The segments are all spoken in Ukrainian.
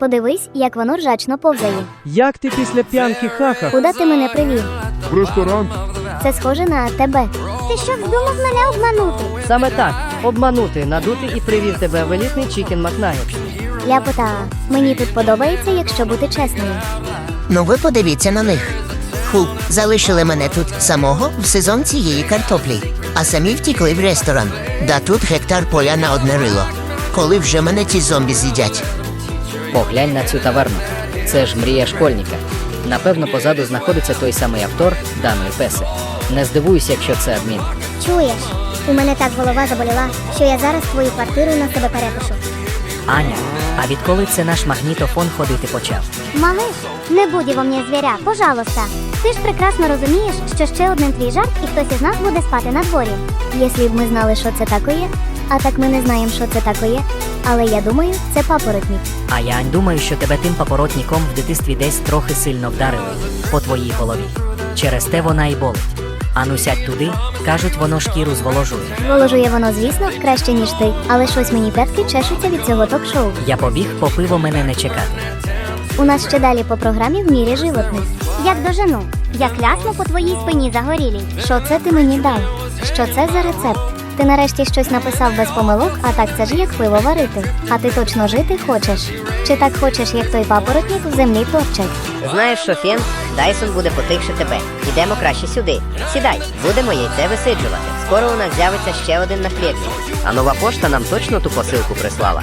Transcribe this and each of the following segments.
Подивись, як воно ржачно повзає. Як ти після п'янки хаха? Куди ти мене привів? В ресторан. Це схоже на тебе. Ти що вдумав мене обманути? Саме так, обманути, надути і привів тебе в елітний чікен Макнагет. Ляпота, мені тут подобається, якщо бути чесною. Ну ви подивіться на них. Ху, залишили мене тут самого в сезон цієї картоплі, а самі втікли в ресторан. Да тут гектар поля на одне рило. Коли вже мене ті зомбі з'їдять? Поглянь на цю таверну. Це ж мрія школьника. Напевно, позаду знаходиться той самий автор даної песи. Не здивуюся, якщо це адмін. Чуєш? У мене так голова заболіла, що я зараз твою квартиру на себе перепишу. Аня, а відколи це наш магнітофон ходити почав? Малиш, не будь во мне звіря, пожалуйста. Ти ж прекрасно розумієш, що ще один твій жарт і хтось із нас буде спати на дворі. Якщо б ми знали, що це такое, а так ми не знаємо, що це такое, але я думаю, це папоротник. А я думаю, що тебе тим папоротником в дитинстві десь трохи сильно вдарили по твоїй голові. Через те вона і болить. Ану сядь туди, кажуть, воно шкіру зволожує. Воложує воно, звісно, краще, ніж ти, але щось мені п'ятки чешуться від цього ток-шоу. Я побіг по пиво мене не чекати. У нас ще далі по програмі в мірі животних. Як дожену, як лясну по твоїй спині загорілій. Що це ти мені дав? Що це за рецепт? Ти нарешті щось написав без помилок, а так це ж як пиво варити. А ти точно жити хочеш? Чи так хочеш, як той папоротник в землі торчать? Знаєш що, Фін? Дайсон буде потихше тебе. Ідемо краще сюди. Сідай, будемо яйце висиджувати. Скоро у нас з'явиться ще один наслідник. А нова пошта нам точно ту посилку прислала.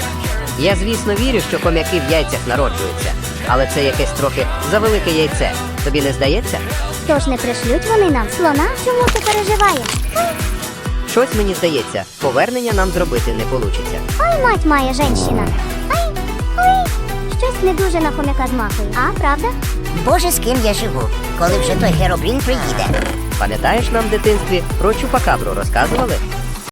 Я, звісно, вірю, що хом'яки в яйцях народжуються, але це якесь трохи завелике яйце. Тобі не здається? Тож не пришлють вони нам слона, чому ти переживаєш? Щось мені здається, повернення нам зробити не вийде. Ой, мать має жінщина. Ай, ой, щось не дуже на хомяка змахує. А, правда? Боже, з ким я живу, коли вже той Геробрін приїде. Пам'ятаєш нам в дитинстві про чупакабру розказували?